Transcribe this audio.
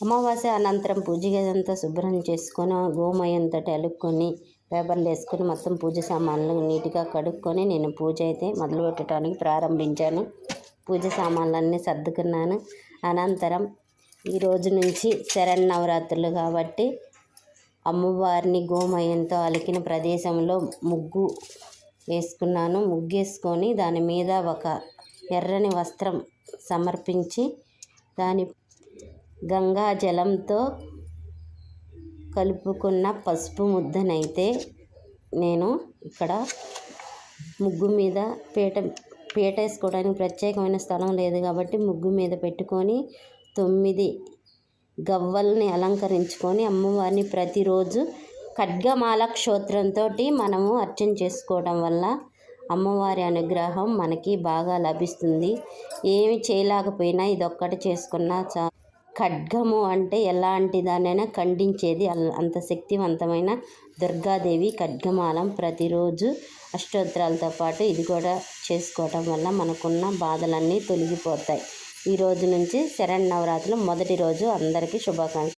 అమావాస్య అనంతరం పూజ గదంతా శుభ్రం చేసుకొని గోమయంతటి అలుక్కొని పేపర్లు వేసుకొని మొత్తం పూజ సామాన్లు నీట్గా కడుక్కొని నేను పూజ అయితే మొదలుపెట్టడానికి ప్రారంభించాను. పూజ సామాన్లన్నీ సర్దుకున్నాను. అనంతరం ఈరోజు నుంచి నుంచి శరన్నవరాత్రులు కాబట్టి అమ్మవారిని గోమయంతో అలికిన ప్రదేశంలో ముగ్గు వేసుకున్నాను. ముగ్గేసుకొని దాని మీద ఒక ఎర్రని వస్త్రం సమర్పించి దాని గంగా జలంతో కలుపుకున్న పసుపు ముద్దనైతే నేను ఇక్కడ ముగ్గు మీద పీట పీట వేసుకోవడానికి ప్రత్యేకమైన స్థలం లేదు కాబట్టి ముగ్గు మీద పెట్టుకొని తొమ్మిది గవ్వల్ని అలంకరించుకొని అమ్మవారిని ప్రతిరోజు ఖడ్గమాల క్షోత్రంతో మనము అర్చన చేసుకోవడం వల్ల అమ్మవారి అనుగ్రహం మనకి బాగా లభిస్తుంది. ఏమి చేయలేకపోయినా ఇదొక్కటి చేసుకున్నా చా ఖడ్గము అంటే ఎలాంటి దానైనా ఖండించేది అల్- అంత శక్తివంతమైన దుర్గాదేవి ఖడ్గమాలం ప్రతిరోజు అష్టోత్తరాలతో పాటు ఇది కూడా చేసుకోవటం వల్ల మనకున్న బాధలన్నీ తొలగిపోతాయి. ఈ రోజు నుంచి శరణ్ నవరాత్రులు మొదటి రోజు అందరికీ శుభాకాంక్షలు.